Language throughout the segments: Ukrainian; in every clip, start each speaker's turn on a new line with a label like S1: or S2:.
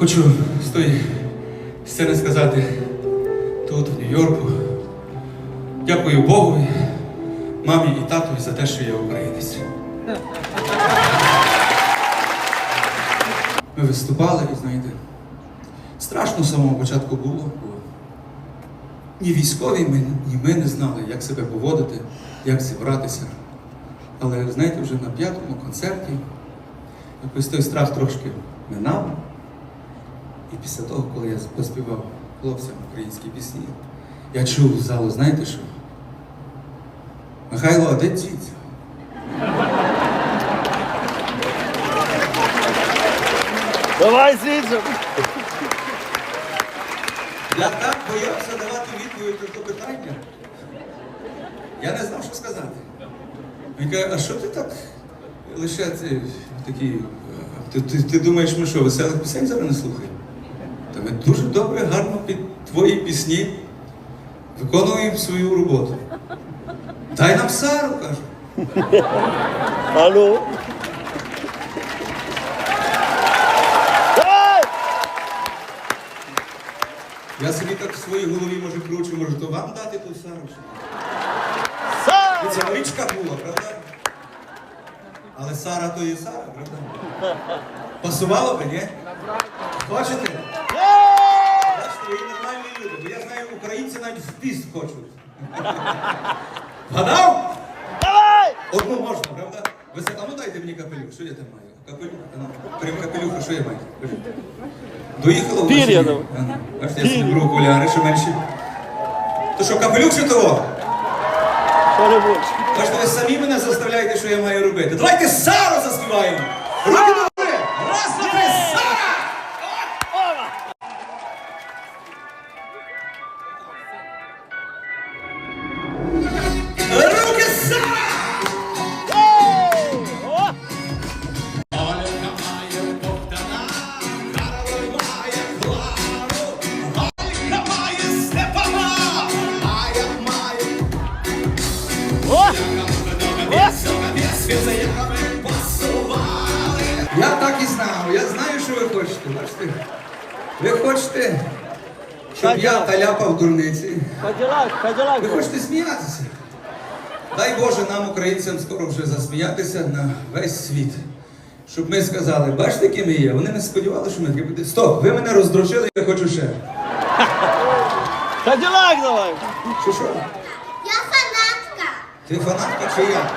S1: Хочу з тої сцени сказати тут, в Нью-Йорку. Дякую Богу, мамі і тату за те, що я українець. Ми виступали, і знаєте, страшно з самого початку було, бо ні військові ні ми не знали, як себе поводити, як зібратися. Але знаєте, вже на п'ятому концерті якось той страх трошки минав. І після того, коли я поспівав хлопцям українські пісні, я чув з залу, знаєте що? Михайло, а де дідзя?
S2: Давай звідси.
S1: Я так боявся давати відповідь на то питання. Я не знав, що сказати. Він каже, а що ти так лише ти, такі. е, Ти, ти, ти думаєш, ми що, веселих пісень зараз не слухаємо? Ми дуже добре, гарно під твої пісні виконуємо свою роботу. Дай нам Сару, каже.
S2: Алло.
S1: Я собі так в своїй голові може кручу, може то вам дати ту Сару.
S2: Сам!
S1: Це новичка була, правда? Але Сара то і Сара, правда? Пасувало би, ні? Хочете? Бачите, ви нормальні люди, бо я знаю, українці навіть в піст хочуть. Гадав?
S2: Давай!
S1: Одну можна, правда? Ви сказали, ну дайте мені капелюх, що я там маю? Капелюх? А ну, Крім капелюха, що я маю? Доїхало?
S2: Пір'я,
S1: Ні.
S2: ну.
S1: А ну, я собі беру окуляри, що менші. То що, капелюх чи того?
S2: Що-небудь.
S1: Бачите, ви самі мене заставляєте, що я маю робити. Давайте Сару заспіваємо! Руки щоб я таляпав дурниці. Ви хочете сміятися? Дай Боже нам, українцям, скоро вже засміятися на весь світ. Щоб ми сказали, бачите, які ми є? Вони не сподівалися, що ми такі будемо. Стоп, ви мене роздружили, я хочу ще.
S2: Каділак давай.
S1: Що що?
S3: Я фанатка.
S1: Ти фанатка чи я?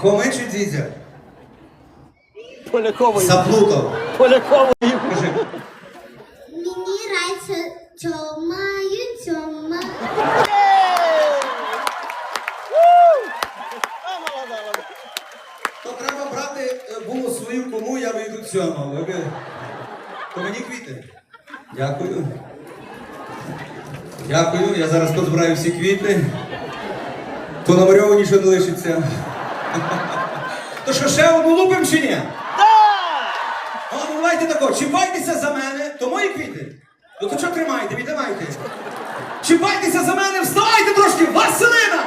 S1: Хоми чи дідя?
S2: Поляковий.
S1: Заплутав.
S2: Поляковий.
S1: Кажи.
S3: Мені райце цьомаю, цьома.
S2: Ей! Ву! А, молода, молода.
S1: То треба брати е, було свою кому, я вийду цьому. Ви би- То мені квіти. Дякую. Дякую. Я зараз позбираю всі квіти. То намальовані, що не лишиться. То що ще одну лупим чи ні?
S2: Да!
S1: А ну давайте тако, чіпайтеся за мене, то мої квіти. Ну то що тримайте, віддавайте. Чіпайтеся за мене, вставайте трошки, Василина!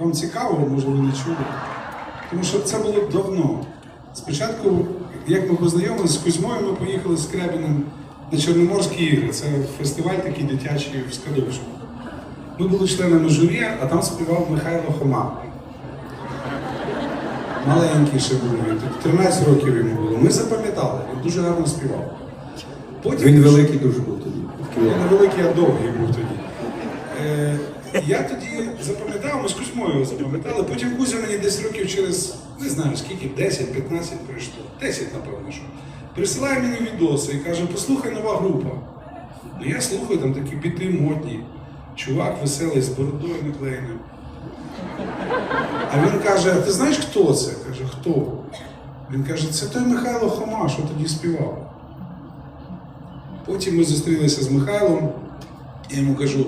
S4: Вам цікаво, може ви не чули. Тому що це було давно. Спочатку, як ми познайомилися з Кузьмою, ми поїхали з Кребіним на Чорноморські ігри. Це фестиваль такий дитячий в Скадовську. Ми були членами журі, а там співав Михайло Хома. Маленький ще був він, 13 років йому було. Ми запам'ятали, він дуже гарно співав. Потім
S1: Він великий дуже був тоді.
S4: не великий, а довгий був тоді. Я тоді запам'ятав, ми з Кузьмою запам'ятали. Потім Кузя мені десь років через, не знаю скільки, 10-15 прийшло. 10, напевно, що. Присилає мені відоси і каже, послухай нова група. Ну я слухаю, там такі біти модні. Чувак веселий з бородою наклеєною. А він каже: ти знаєш, хто це? Каже, хто? Він каже, це той Михайло Хома, що тоді співав. Потім ми зустрілися з Михайлом, я йому кажу: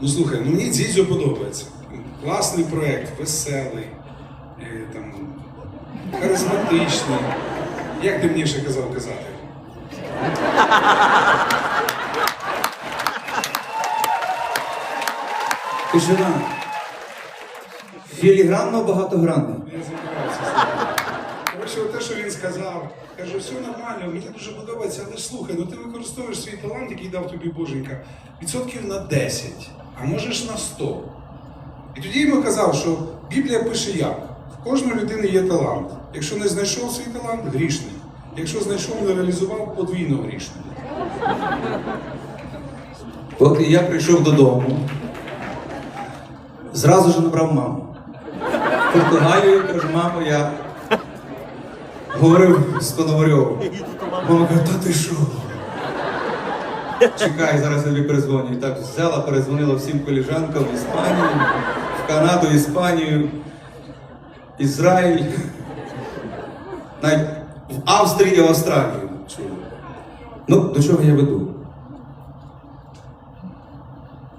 S4: ну слухай, ну мені Дзідзьо подобається. Класний проєкт, веселий, е, там, харизматичний. Як ти мені ще казав казати?
S1: Тишина. Філігранно багатогранно.
S4: Я забирався. Коротше, те, що він сказав, каже, все нормально, мені дуже подобається, але ж слухай, ну ти використовуєш свій талант, який дав тобі Боженька, відсотків на 10, а можеш на 100. І тоді йому казав, що Біблія пише як? В кожної людини є талант. Якщо не знайшов свій талант, грішний. Якщо знайшов, не реалізував, подвійно грішний.
S1: От я прийшов додому, зразу ж набрав маму. Португалію кажу, мамо, я говорив з Пономарьовим. Мама каже, та ти що? Чекай, зараз я тобі перезвоню. І так взяла, перезвонила всім коліжанкам в Іспанію, в Канаду, Іспанію, Ізраїль, навіть в Австрії і Австралію. Ну, до чого я веду?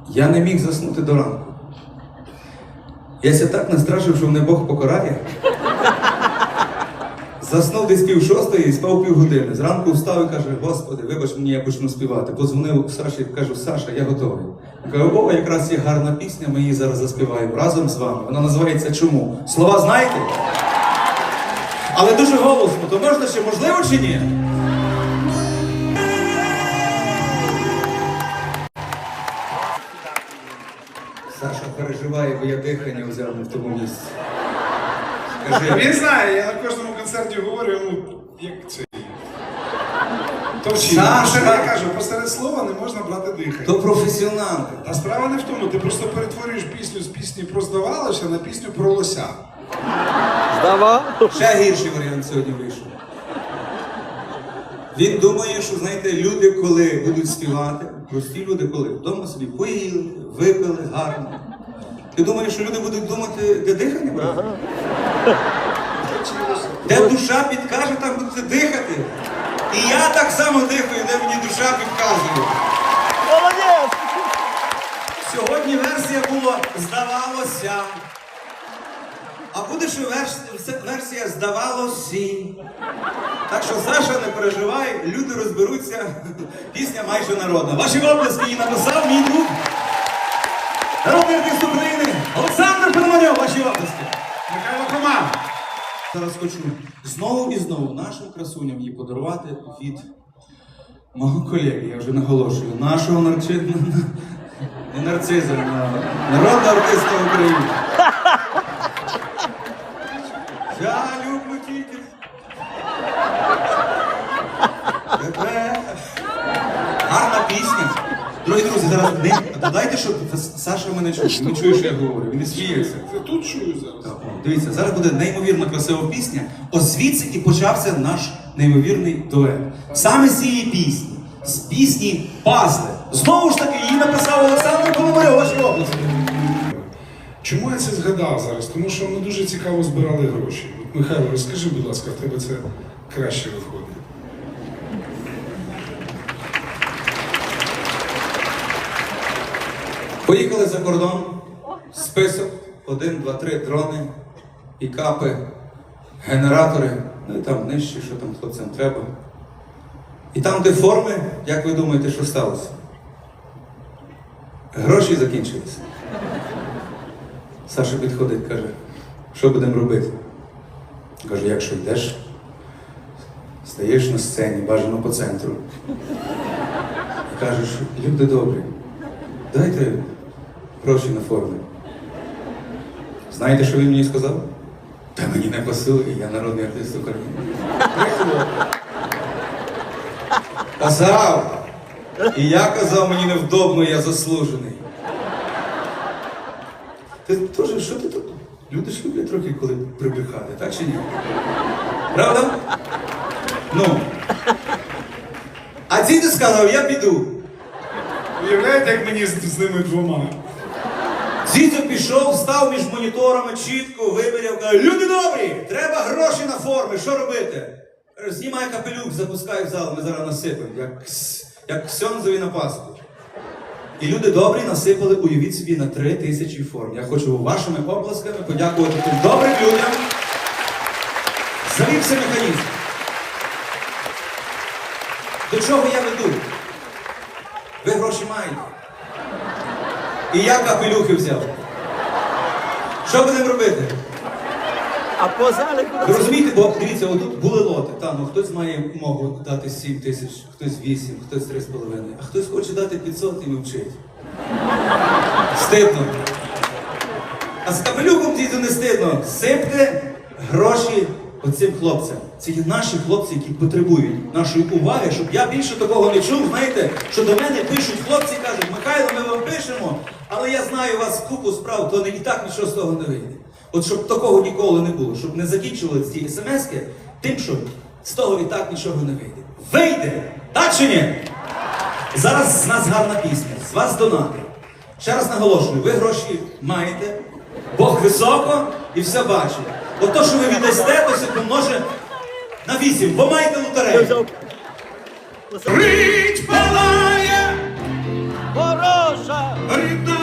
S1: Я не міг заснути до ранку. Я ся так настрашив, що мене Бог покарає. Заснув десь пів шостої і спав півгодини. Зранку встав і каже, Господи, вибач мені, я почну співати. Подзвонив Саші і кажу, Саша, я готовий. Каже, о, якраз є гарна пісня, ми її зараз заспіваємо разом з вами. Вона називається Чому? Слова знаєте? Але дуже голосно, то можна ще можливо чи ні? Саша переживає, бо я дихання взяв не в тому місці.
S4: Він знає, я на кожному концерті говорю, ну, як це. То.
S1: Саша!
S4: Я кажу, посеред слова не можна брати дихання.
S1: то професіонали.
S4: А справа не в тому, ти просто перетворюєш пісню з пісні про здавалося на пісню про лося.
S2: Здава.
S1: Ще гірший варіант сьогодні вийшов. Він думає, що знаєте, люди, коли будуть співати, прості люди, коли вдома собі поїли, випили гарно. Ти думаєш, що люди будуть думати, де дихання брати? Де душа підкаже, там будете дихати. І я так само дихаю, де мені душа підказує.
S2: Молодець.
S1: Сьогодні версія була здавалося. А буде ще верс- версія здавалося. Так що Саша не переживай, люди розберуться. Пісня майже народна. Ваші обласки її написав мій друг. Народний артист України Зараз хочу знову і знову нашим красуням її подарувати від мого колеги, я вже наголошую, нашого нарци... не нарциза, а народного артиста України. Я люблю тільки. Гарна пісня. Дорогі друзі, зараз не додайте, щоб Саша мене чує. Не чує, що я говорю. Він не сміється.
S4: Це тут чую зараз.
S1: Так, о, Дивіться, зараз буде неймовірно красива пісня. Ось звідси і почався наш неймовірний дует. Саме з цієї пісні, з пісні Пазли. Знову ж таки, її написав Олександр Пономарьов, вашій області.
S4: Чому я це згадав зараз? Тому що ми дуже цікаво збирали гроші. От, Михайло, розкажи, будь ласка, в тебе це краще виходить.
S1: Поїхали за кордон, список, один, два, три, дрони, пікапи, генератори, ну і там нижче, що там хлопцям треба. І там, де форми, як ви думаєте, що сталося? Гроші закінчилися. Саша підходить, каже, що будемо робити? Каже, якщо йдеш, стаєш на сцені, бажано по центру. І кажеш, люди добрі, дайте гроші на форми. Знаєте, що він мені сказав? Та мені не пасує, я народний артист України. Казав! І я казав, мені невдобно, я заслужений. Ти теж, що ти тут? Люди ж люблять трохи, коли прибрехати, так чи ні? Правда? Ну. А діти сказав, я піду.
S4: Уявляєте, як мені з, з ними двома?
S1: Зізо пішов, став між моніторами, чітко виміряв, каже, люди добрі, треба гроші на форми, що робити? Каже, Знімай капелюк, запускай в зал, ми зараз насипемо, як, як ксьонзові на Пасху. І люди добрі насипали, уявіть собі, на три тисячі форм. Я хочу вашими оплесками подякувати тим добрим людям за ліпший механізм. До чого я веду? Маєте. І я капелюхи взяв. Що будемо робити?
S2: А по заліку
S1: Ви розумієте, бо дивіться, отут були лоти. Та, ну хтось має мову дати 7 тисяч, хтось 8, хтось 3,5, а хтось хоче дати 500 і мовчить. Стидно. А з капелюхом діду не стидно. Сипте гроші оцим хлопцям. Це є наші хлопці, які потребують нашої уваги, щоб я більше такого не чув. Знаєте, що до мене пишуть хлопці, кажуть, Михайло, ми вам пишемо, але я знаю у вас купу справ, то не і так нічого з того не вийде. От щоб такого ніколи не було, щоб не закінчували ці смски тим, що з того і так нічого не вийде. Вийде! Так чи ні? Зараз з нас гарна пісня, з вас донати. Ще раз наголошую, ви гроші маєте, Бог високо і все бачить. От то, що ви віддасте, то се помноже на вісім, бо майте лотерею.
S4: Річ палає
S2: Ворожа!
S4: рідна